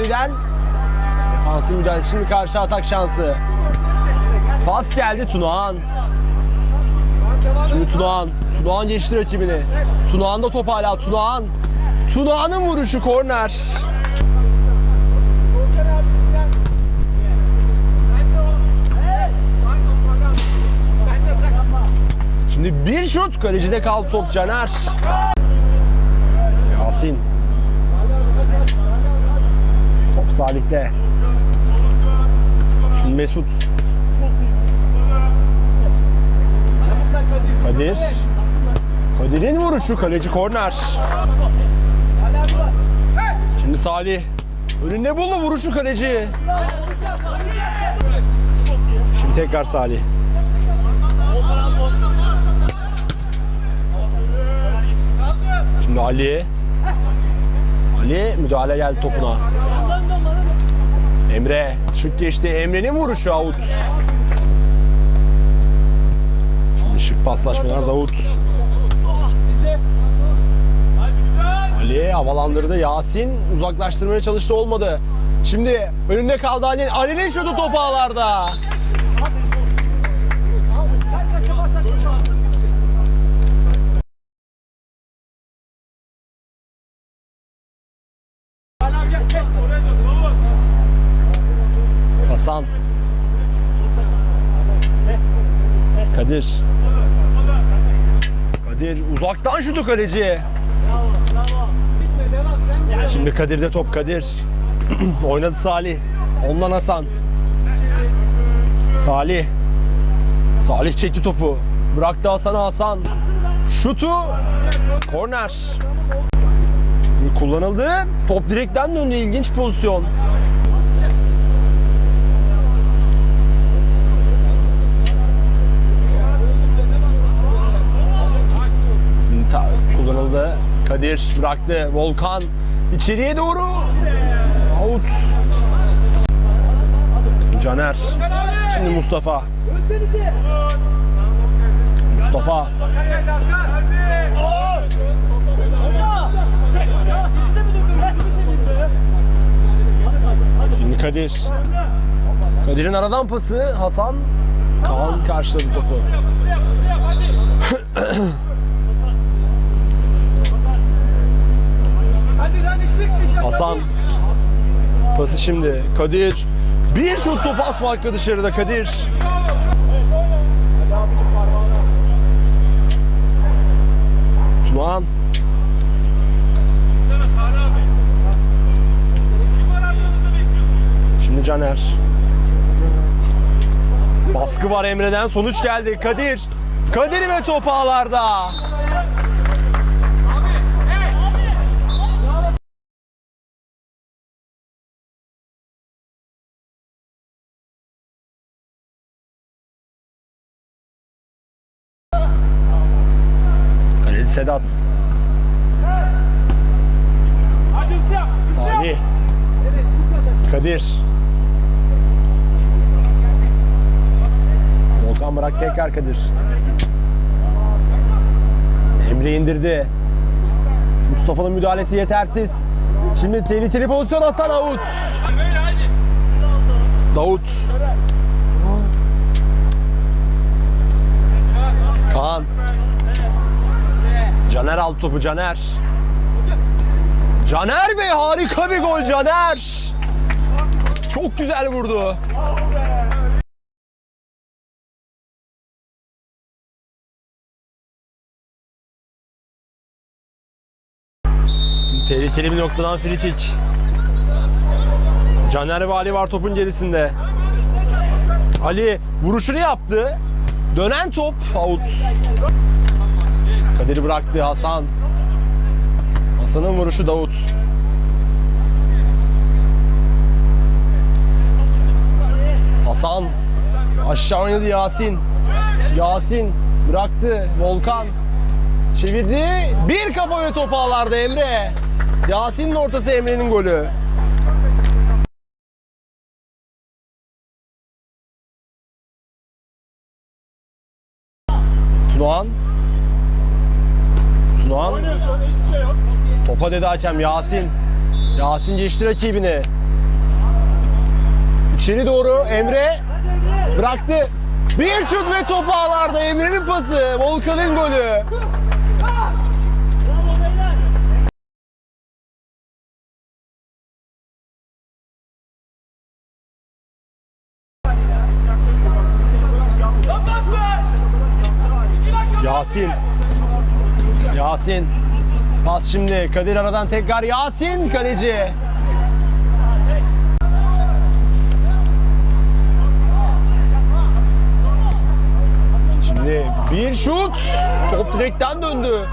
Salih'den. Defansın müdahalesi şimdi karşı atak şansı. Pas geldi Tunağan. Şimdi Tunağan. Tunağan geçti rakibini. Tunağan'da top hala. Tunağan. Tunağan'ın vuruşu korner. Şimdi bir şut kalecide kaldı top Caner. Yasin. Top Salih'te. Şimdi Mesut. Kadir. Kadir'in vuruşu kaleci korner. Şimdi Salih. Önünde buldu vuruşu kaleci. Şimdi tekrar Salih. Şimdi Ali. Ali müdahale geldi topuna. Emre şık geçti. Emre'nin vuruşu out. Şimdi şık paslaşmalar Davut. Ali havalandırdı. Yasin uzaklaştırmaya çalıştı olmadı. Şimdi önünde kaldı Ali. Ali'nin şutu top ağlarda. Hasan. Kadir. Kadir uzaktan şutu kaleci. Şimdi Kadir'de top Kadir. Oynadı Salih. Ondan Hasan. Salih. Salih çekti topu. Bıraktı Hasan'a Hasan. Şutu. Korner. Kullanıldı. Top direkten döndü. İlginç pozisyon. Ta- kullanıldı. Kadir bıraktı. Volkan içeriye doğru. Out. Caner. Şimdi Mustafa. Mustafa. Şimdi Kadir. Kadir'in aradan pası Hasan. Kaan karşıladı topu. Hasan. Pası şimdi. Kadir. Bir şut top pas farkı dışarıda Kadir. Tunağan. Şimdi Caner. Baskı var Emre'den. Sonuç geldi. Kadir. Kadir ve top ağlarda. Sedat. Salih. Kadir. Volkan bırak tekrar Kadir. Emre indirdi. Mustafa'nın müdahalesi yetersiz. Şimdi tehlikeli pozisyon Hasan Davut. Davut. Kaan. Caner aldı topu Caner. Caner Bey harika bir gol Caner. Çok güzel vurdu. Tehlikeli bir noktadan frikik. Caner ve Ali var topun gerisinde. Ali vuruşunu yaptı. Dönen top out. Kadir bıraktı Hasan. Hasan'ın vuruşu Davut. Hasan aşağı oynadı Yasin. Yasin bıraktı Volkan. Çevirdi. Bir kafa ve topu ağlarda Emre. Yasin'in ortası Emre'nin golü. Tunahan. Topa dedi hakem Yasin. Yasin geçti rakibini. İçeri doğru Emre bıraktı. Bir şut ve top ağlarda Emre'nin pası. Volkan'ın golü. Yasin. Yasin. Pas şimdi Kadir aradan tekrar Yasin kaleci. Şimdi bir şut. Top direkten döndü.